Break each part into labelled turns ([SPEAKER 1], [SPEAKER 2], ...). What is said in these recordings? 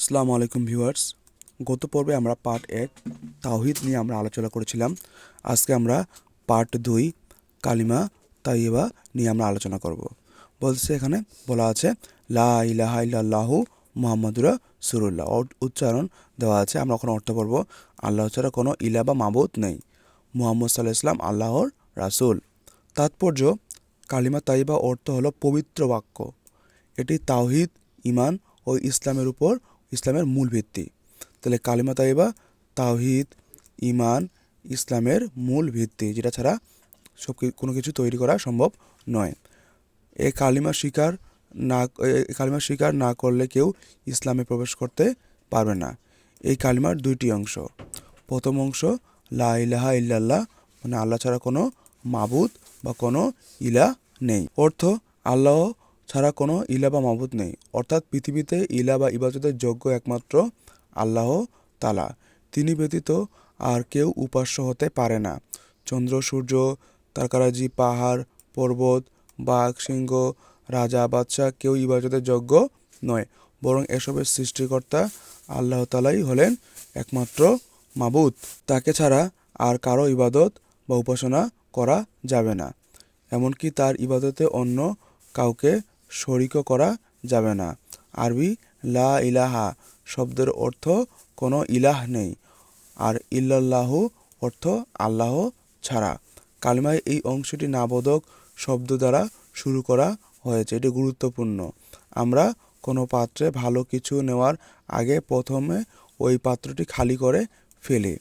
[SPEAKER 1] আসসালামু আলাইকুম ভিউয়ার্স। গত পর্বে আমরা পার্ট এক, তাওহিদ নিয়ে আমরা আলোচনা করেছিলাম। আজকে আমরা পার্ট দুই, কালিমা তাইবা নিয়ে আমরা আলোচনা করব। বলছে এখানে, বলা আছে, লা ইলাহা ইল্লাল্লাহু মুহাম্মাদুরা সুরুল্লাহ উচ্চারণ দেওয়া আছে, আমরা ওখানে অর্থ করব আল্লাহ ছাড়া কোনো ইলা বা মাবুদ নেই। মুহাম্মদ সাল্লাহ ইসলাম আল্লাহর রাসূল। তাৎপর্য, কালিমা তাইবা অর্থ হলো পবিত্র বাক্য। এটি তাওহিদ ইমান ও ইসলামের উপর ইসলামের মূল ভিত্তি। তাহলে কালিমা তাইবা, তাওহিদ ইমান ইসলামের মূল ভিত্তি, যেটা ছাড়া সব কোনো কিছু তৈরি করা সম্ভব নয়। এই কালিমা স্বীকার না কালিমা স্বীকার না করলে কেউ ইসলামে প্রবেশ করতে পারবে না। এই কালিমার দুইটি অংশ। প্রথম অংশ, লা ইলাহা ইল্লাল্লাহ মানে আল্লাহ ছাড়া কোনো মাবুদ বা কোনো ইলা নেই। অর্থ, আল্লাহ ছাড়া কোনো ইলা বা মাবুদ নেই। অর্থাৎ পৃথিবীতে ইলা বা ইবাদতের যোগ্য একমাত্র আল্লাহ তালা তিনি ব্যতীত আর কেউ উপাস্য হতে পারে না। চন্দ্র, সূর্য, তারকারাজি, পাহাড়, পর্বত, বাঘ, সিংহ, রাজা, বাদশাহ কেউ ইবাদতের যোগ্য নয়। বরং এসবের সৃষ্টিকর্তা আল্লাহ তালাই হলেন একমাত্র মাবুদ। তাকে ছাড়া আর কারও ইবাদত বা উপাসনা করা যাবে না। এমনকি তার ইবাদতে অন্য কাউকে শরিকও করা যাবে না। আরবি লা ইলাহা শব্দের অর্থ কোনো ইলাহ নেই। আর ইল্লাল্লাহু অর্থ আল্লাহ ছাড়া। কালিমায় এই অংশটি নাবোধক শব্দ দ্বারা শুরু করা হয়েছে। এটি গুরুত্বপূর্ণ। আমরা কোনো পাত্রে ভালো কিছু নেওয়ার আগে প্রথমে ওই পাত্রটি খালি করে ফেলি,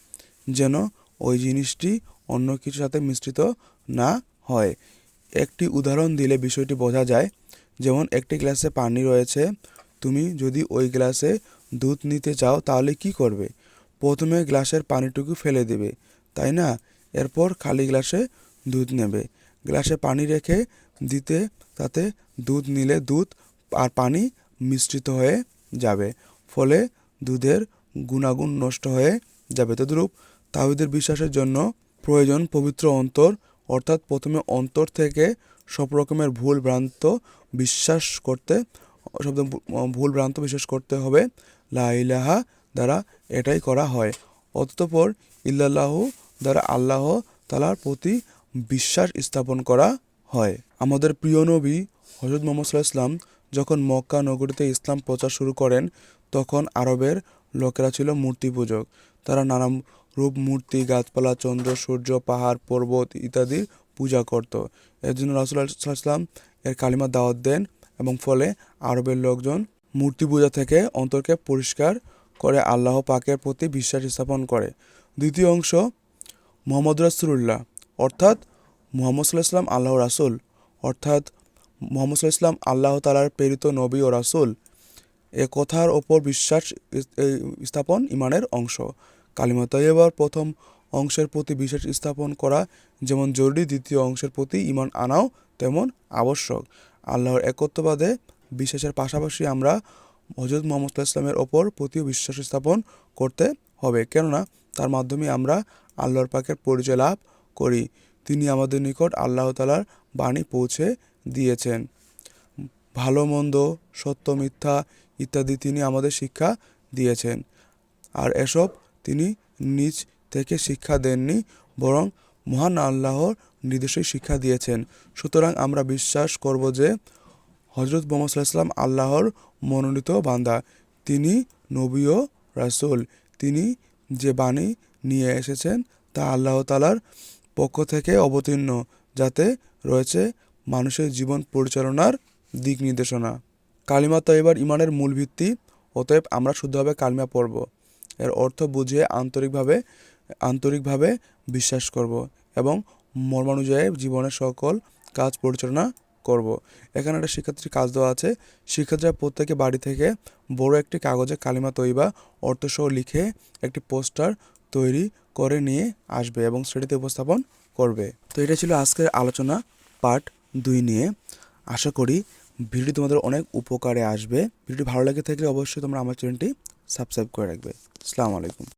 [SPEAKER 1] যেন ওই জিনিসটি অন্য কিছুর সাথে মিশ্রিত না হয়। একটি উদাহরণ দিলে বিষয়টি বোঝা যায়। যেমন একটি গ্লাসে পানি রয়েছে, তুমি যদি ওই গ্লাসে দুধ নিতে চাও তাহলে কি করবে? প্রথমে গ্লাসের পানিটুকু ফেলে দেবে, তাই না? এরপর খালি গ্লাসে দুধ নেবে। গ্লাসে পানি রেখে দিতে, তাতে দুধ নিলে দুধ আর পানি মিশ্রিত হয়ে যাবে, ফলে দুধের গুণাগুণ নষ্ট হয়ে যাবে। তদ্রূপ তাহিদের বিশ্বাসের জন্য প্রয়োজন পবিত্র অন্তর, অর্থাৎ প্রথমে অন্তর থেকে সব রকমের ভুল ভ্রান্ত বিশ্বাস করতে শব্দ ভুল ভ্রান্ত বিশ্বাস করতে হবে। লা দ্বারা এটাই করা হয়। অতঃপর ইল্লাল্লাহু দ্বারা আল্লাহ তালার প্রতি বিশ্বাস স্থাপন করা হয়। আমাদের প্রিয় নবী হজরত মোহাম্মদ ইসলাম যখন মক্কা নগরীতে ইসলাম প্রচার শুরু করেন, তখন আরবের লোকেরা ছিল মূর্তি পূজক। তারা নানা রূপ, মূর্তি, গাছপালা, চন্দ্র, সূর্য, পাহাড়, পর্বত ইত্যাদির পূজা করত। এর জন্য রাসুল্লাহ ইসলাম এর কালিমা দাওয়াত দেন এবং ফলে আরবের লোকজন মূর্তি পূজা থেকে অন্তরকে পরিষ্কার করে আল্লাহ পাকের প্রতি বিশ্বাস স্থাপন করে। দ্বিতীয় অংশ, মোহাম্মদ রাসুল্লাহ অর্থাৎ মোহাম্মদ সাল্লাহ আল্লাহ রাসুল। অর্থাৎ মোহাম্মদ সাল্লাহ আল্লাহ তালার প্রেরিত নবী ও রাসুল। এ কথার ওপর বিশ্বাস স্থাপন ইমানের অংশ। কালিমা তৈবার প্রথম অংশের প্রতি বিশ্বাস স্থাপন করা যেমন জরুরি, দ্বিতীয় অংশের প্রতি ইমান আনাও তেমন আবশ্যক। আল্লাহর একত্ববাদে বিশ্বাসের পাশাপাশি আমরা হজরত মোহাম্মদ ইসলামের ওপর প্রতিও বিশ্বাস স্থাপন করতে হবে, কেননা তার মাধ্যমে আমরা আল্লাহর পাকের পরিচয় লাভ করি। তিনি আমাদের নিকট আল্লাহ তালার বাণী পৌঁছে দিয়েছেন। ভালো, মন্দ, সত্য, মিথ্যা ইত্যাদি তিনি আমাদের শিক্ষা দিয়েছেন। আর এসব তিনি নিজ থেকে শিক্ষা দেননি, বরং মহান আল্লাহর নির্দেশই শিক্ষা দিয়েছেন। সুতরাং আমরা বিশ্বাস করব যে হজরত মোহাম্মদ সাল্লাহ আল্লাহর মনোনীত বান্দা। তিনি নবী ও রাসূল। তিনি যে বাণী নিয়ে এসেছেন তা আল্লাহ তালার পক্ষ থেকে অবতীর্ণ, যাতে রয়েছে মানুষের জীবন পরিচালনার দিক নির্দেশনা। কালিমা তৈবার ইমানের মূল ভিত্তি, অতএব আমরা শুদ্ধভাবে কালিমা পড়ব। এর অর্থ বুঝে আন্তরিকভাবে আন্তরিকভাবে বিশ্বাস করব এবং মর্মানুযায়ী জীবনের সকল কাজ পরিচালনা করব। এখানে একটা শিক্ষার্থীর কাজ দেওয়া আছে। শিক্ষার্থীরা প্রত্যেকে বাড়ি থেকে বড় একটি কাগজে কালিমা তৈবা অর্থসহ লিখে একটি পোস্টার তৈরি করে নিয়ে আসবে এবং সেটিতে উপস্থাপন করবে। তো এটা ছিল আজকের আলোচনা পার্ট দুই নিয়ে। আশা করি ভিডিওটি তোমাদের অনেক উপকারে আসবে। ভিডিওটি ভালো লাগে থাকলে অবশ্যই তোমরা আমার চ্যানেলটি সাবস্ক্রাইব করে রাখবে। আসসালামু আলাইকুম।